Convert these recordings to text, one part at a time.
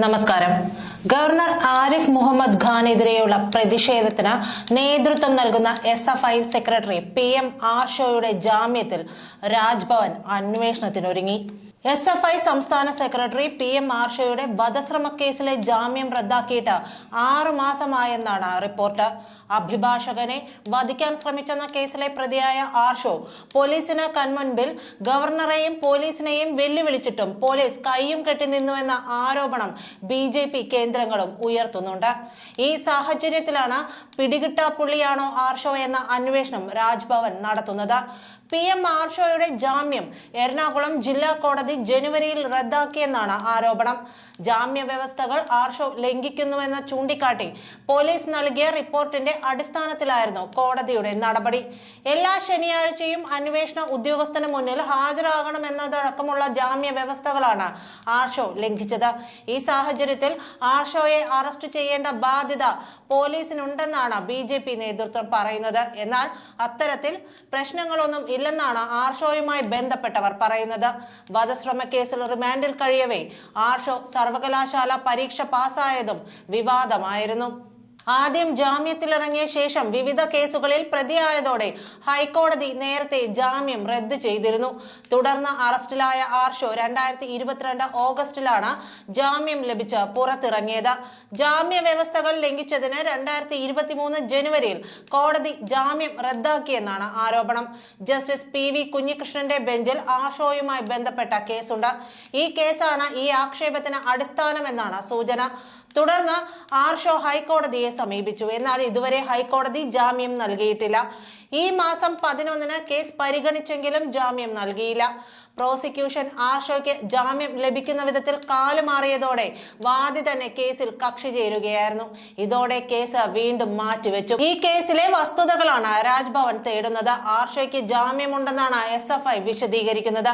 നമസ്കാരം. ഗവർണർ ആരിഫ് മുഹമ്മദ് ഖാനെതിരെയുള്ള പ്രതിഷേധത്തിന് നേതൃത്വം നൽകുന്ന S F I secretary P M ആർഷോയുടെ ജാമ്യത്തിൽ രാജ്ഭവൻ അന്വേഷണത്തിനൊരുങ്ങി. എസ് എഫ് ഐ സംസ്ഥാന സെക്രട്ടറി പി എം ആർഷയുടെ വധശ്രമ കേസിലെ ജാമ്യം റദ്ദാക്കിയിട്ട് ആറു മാസമായെന്നാണ് റിപ്പോർട്ട്. അഭിഭാഷകനെ വധിക്കാൻ ശ്രമിച്ചെന്ന കേസിലെ പ്രതിയായ ആർഷോ പോലീസിന് കൺമുൻപിൽ ഗവർണറെയും പോലീസിനെയും വെല്ലുവിളിച്ചിട്ടും പോലീസ് കൈയും കെട്ടി നിന്നുവെന്ന ആരോപണം ബി ജെ പി കേന്ദ്രങ്ങളും ഉയർത്തുന്നുണ്ട്. ഈ സാഹചര്യത്തിലാണ് പിടികിട്ടാപ്പുള്ളിയാണോ ആർഷോ എന്ന അന്വേഷണം രാജ്ഭവൻ നടത്തുന്നത്. പി എം ആർഷോയുടെ ജാമ്യം എറണാകുളം ജില്ലാ കോടതി ജനുവരിയിൽ റദ്ദാക്കിയെന്നാണ് ആരോപണം. ജാമ്യ വ്യവസ്ഥകൾ ആർഷോ ലംഘിക്കുന്നുവെന്ന് ചൂണ്ടിക്കാട്ടി പോലീസ് നൽകിയ റിപ്പോർട്ടിന്റെ അടിസ്ഥാനത്തിലായിരുന്നു കോടതിയുടെ നടപടി. എല്ലാ ശനിയാഴ്ചയും അന്വേഷണ ഉദ്യോഗസ്ഥന് മുന്നിൽ ഹാജരാകണമെന്നതടക്കമുള്ള ജാമ്യ വ്യവസ്ഥകളാണ് ആർഷോ ലംഘിച്ചത്. ഈ സാഹചര്യത്തിൽ ആർഷോയെ അറസ്റ്റ് ചെയ്യേണ്ട ബാധ്യത പോലീസിനുണ്ടെന്നാണ് ബി നേതൃത്വം പറയുന്നത്. എന്നാൽ അത്തരത്തിൽ പ്രശ്നങ്ങളൊന്നും ഇല്ലെന്നാണ് ആർഷോയുമായി ബന്ധപ്പെട്ടവർ പറയുന്നത്. വധശ്രമ കേസിൽ റിമാൻഡിൽ കഴിയവേ ആർഷോ സർവകലാശാല പരീക്ഷ പാസ്സായതും വിവാദമായിരുന്നു. ആദ്യം ജാമ്യത്തിലിറങ്ങിയ ശേഷം വിവിധ കേസുകളിൽ പ്രതിയായതോടെ ഹൈക്കോടതി നേരത്തെ ജാമ്യം റദ്ദ് ചെയ്തിരുന്നു. തുടർന്ന് അറസ്റ്റിലായ ആർഷോ രണ്ടായിരത്തി ഇരുപത്തിരണ്ട് ഓഗസ്റ്റിലാണ് ജാമ്യം ലഭിച്ച് പുറത്തിറങ്ങിയത്. ജാമ്യ വ്യവസ്ഥകൾ ലംഘിച്ചതിന് രണ്ടായിരത്തി ഇരുപത്തിമൂന്ന് ജനുവരിയിൽ കോടതി ജാമ്യം റദ്ദാക്കിയെന്നാണ് ആരോപണം. ജസ്റ്റിസ് പി വി കുഞ്ഞികൃഷ്ണന്റെ ബെഞ്ചിൽ ആർഷോയുമായി ബന്ധപ്പെട്ട കേസുണ്ട്. ഈ കേസാണ് ഈ ആക്ഷേപത്തിന് അടിസ്ഥാനമെന്നാണ് സൂചന. തുടർന്ന് ആർഷോ ഹൈക്കോടതിയെ സമീപിച്ചു. എന്നാൽ ഇതുവരെ ഹൈക്കോടതി ജാമ്യം നൽകിയിട്ടില്ല. ഈ മാസം പതിനൊന്നിന് കേസ് പരിഗണിച്ചെങ്കിലും ജാമ്യം നൽകിയില്ല. പ്രോസിക്യൂഷൻ ആർഷോയ്ക്ക് ജാമ്യം ലഭിക്കുന്ന വിധത്തിൽ കാലുമാറിയതോടെ വാദി തന്നെ കേസിൽ കക്ഷി ചേരുകയായിരുന്നു. ഇതോടെ കേസ് വീണ്ടും മാറ്റിവെച്ചു. ഈ കേസിലെ വസ്തുതകളാണ് രാജ്ഭവൻ തേടുന്നത്. ആർഷോയ്ക്ക് ജാമ്യമുണ്ടെന്നാണ് എസ് എഫ് ഐ വിശദീകരിക്കുന്നത്.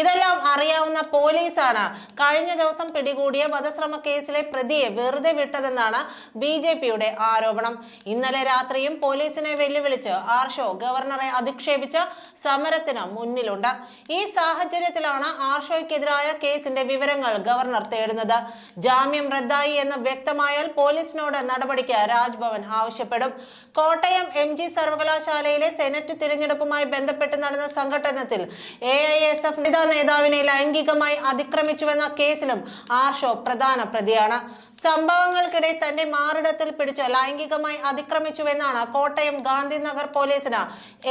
ഇതെല്ലാം അറിയാവുന്ന പോലീസാണ് കഴിഞ്ഞ ദിവസം പിടികൂടിയ വധശ്രമ കേസിലെ പ്രതിയെ വെറുതെ വിട്ടതെന്നാണ് ബി ജെ പിയുടെ ആരോപണം. ഇന്നലെ രാത്രിയും പോലീസിനെ വെല്ലുവിളിച്ച് ആർഷോ ഗവർണറെ അധിക്ഷേപിച്ച് സമരത്തിന് മുന്നിലുണ്ട്. ഈ സാഹചര്യത്തിലാണ് ആർഷോയ്ക്കെതിരായ കേസിന്റെ വിവരങ്ങൾ ഗവർണർ തേടുന്നത്. ജാമ്യം റദ്ദായി എന്ന് വ്യക്തമായാൽ പോലീസിനോട് നടപടിക്ക് രാജ്ഭവൻ ആവശ്യപ്പെടും. കോട്ടയം എം ജി സർവകലാശാലയിലെ സെനറ്റ് തിരഞ്ഞെടുപ്പുമായി ബന്ധപ്പെട്ട് നടന്ന സംഘടനത്തിൽ എ ഐ എസ് എഫ് നിതാ നേതാവിനെ ലൈംഗികമായി അതിക്രമിച്ചുവെന്ന കേസിലും ആർഷോ പ്രധാന പ്രതിയാണ്. സംഭവങ്ങൾക്കിടെ തന്റെ മാറിടത്തിൽ പിടിച്ച് ലൈംഗികമായി അതിക്രമിച്ചുവെന്നാണ് കോട്ടയം ഗാന്ധിനഗർ പോലീസിന്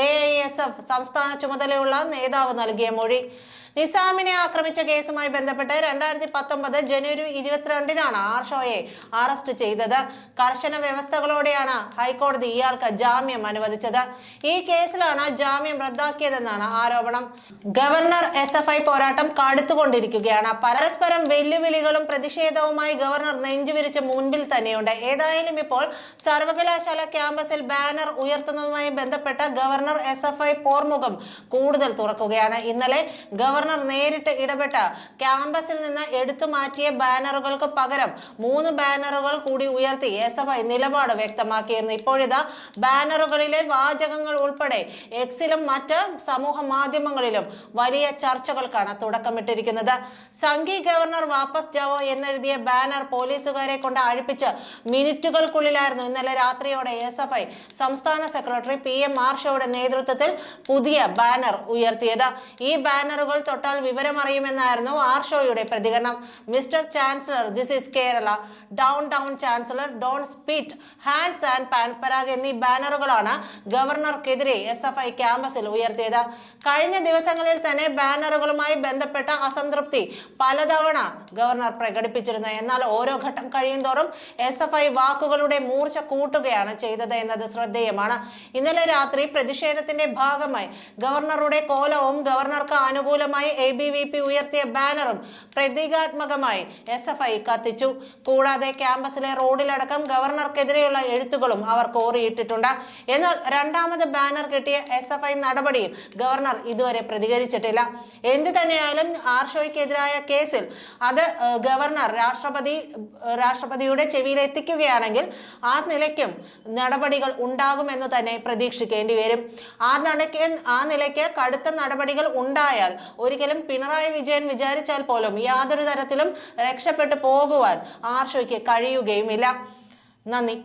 എ ഐ എസ് എഫ് സംസ്ഥാന ചുമതലയുള്ള നേതാവ് നൽകിയ മൊഴി. നിസാമിനെ ആക്രമിച്ച കേസുമായി ബന്ധപ്പെട്ട് രണ്ടായിരത്തി പത്തൊമ്പത് ജനുവരി ഇരുപത്തിരണ്ടിനാണ് ആർഷോയെ അറസ്റ്റ് ചെയ്തത്. കർശന വ്യവസ്ഥകളോടെയാണ് ഹൈക്കോടതി ഇയാൾക്ക് ജാമ്യം അനുവദിച്ചത്. ഈ കേസിലാണ് ജാമ്യം റദ്ദാക്കിയതെന്നാണ് ആരോപണം. ഗവർണർ എസ് എഫ് ഐ പോരാട്ടം കടുത്തുകൊണ്ടിരിക്കുകയാണ്. പരസ്പരം വെല്ലുവിളികളും പ്രതിഷേധവുമായി ഗവർണർ നെഞ്ചുവിരിച്ച് മുൻപിൽ തന്നെയുണ്ട്. ഏതായാലും ഇപ്പോൾ സർവകലാശാല ക്യാമ്പസിൽ ബാനർ ഉയർത്തുന്നതുമായി ബന്ധപ്പെട്ട ഗവർണർ എസ് എഫ് ഐ പോർമുഖം കൂടുതൽ തുറക്കുകയാണ്. ഇന്നലെ ഗവർണർ നേരിട്ട് ഇടപെട്ട ക്യാമ്പസിൽ നിന്ന് എടുത്തു മാറ്റിയ ബാനറുകൾക്ക് പകരം മൂന്ന് ബാനറുകൾ കൂടി ഉയർത്തി എസ് എഫ് ഐ നിലപാട് വ്യക്തമാക്കിയിരുന്നു. ഇപ്പോഴിതാ ബാനറുകളിലെ വാചകങ്ങൾ ഉൾപ്പെടെ എക്സിലും മറ്റ് സമൂഹ മാധ്യമങ്ങളിലും വലിയ ചർച്ചകൾക്കാണ് തുടക്കമിട്ടിരിക്കുന്നത്. സംഘി ഗവർണർ വാപ്പസ് ജാവോ എന്നെഴുതിയ ബാനർ പോലീസുകാരെ കൊണ്ട് അഴിപ്പിച്ച് മിനിറ്റുകൾക്കുള്ളിലായിരുന്നു ഇന്നലെ രാത്രിയോടെ എസ് എഫ് ഐ സംസ്ഥാന സെക്രട്ടറി പി എം ആർഷയുടെ നേതൃത്വത്തിൽ പുതിയ ബാനർ ഉയർത്തിയത്. ഈ ബാനറുകൾ തൊട്ടാൽ വിവരമറിയുമെന്നായിരുന്നു ആർ ഷോയുടെ പ്രതികരണം. Mister chancellor this is Kerala downtown chancellor don spit hands and Pan Parag എന്നീ ബാനറുകളാണ് ഗവർണർക്കെതിരെ എസ് എഫ് ഐ ക്യാമ്പസിൽ ഉയർത്തിയത്. കഴിഞ്ഞ ദിവസങ്ങളിൽ തന്നെ ബാനറുകളുമായി ബന്ധപ്പെട്ട അസംതൃപ്തി പലതവണ ഗവർണർ പ്രകടിപ്പിച്ചിരുന്നു. എന്നാൽ ഓരോ ഘട്ടം കഴിയുന്തോറും എസ് എഫ് ഐ വാക്കുകളുടെ മൂർച്ച കൂട്ടുകയാണ് ചെയ്തത് എന്നത് ശ്രദ്ധേയമാണ്. ഇന്നലെ രാത്രി പ്രതിഷേധത്തിന്റെ ഭാഗമായി ഗവർണറുടെ കോലവും ഗവർണർക്ക് അനുകൂലമായി എ ബി വി പി ഉയർത്തിയ ബാനറും പ്രതീകാത്മകമായി എസ് എഫ് ഐ കത്തിച്ചു. കൂടാതെ ക്യാമ്പസിലെ റോഡിലടക്കം ഗവർണർക്കെതിരെയുള്ള എഴുത്തുകളും അവർ കോറിയിട്ടിട്ടുണ്ട്. എന്നാൽ രണ്ടാമത് ബാനർ കിട്ടിയ എസ് എഫ് ഐ നടപടിയിൽ ഗവർണർ ഇതുവരെ പ്രതികരിച്ചിട്ടില്ല. എന്തു തന്നെയായാലും ആർഷോയ്ക്കെതിരായ കേസിൽ അത് ഗവർണർ രാഷ്ട്രപതി രാഷ്ട്രപതിയുടെ ചെവിയിൽ എത്തിക്കുകയാണെങ്കിൽ ആ നിലയ്ക്കും നടപടികൾ ഉണ്ടാകുമെന്ന് തന്നെ പ്രതീക്ഷിക്കേണ്ടി വരും. ആ നടക്ക് ആ നിലയ്ക്ക് കടുത്ത നടപടികൾ ഉണ്ടായാൽ ഒരിക്കലും പിണറായി വിജയൻ വിചാരിച്ചാൽ പോലും യാതൊരു തരത്തിലും രക്ഷപ്പെട്ടു പോകുവാൻ ആർഷോയ്ക്ക് കഴിയുകയുമില്ല. നന്ദി.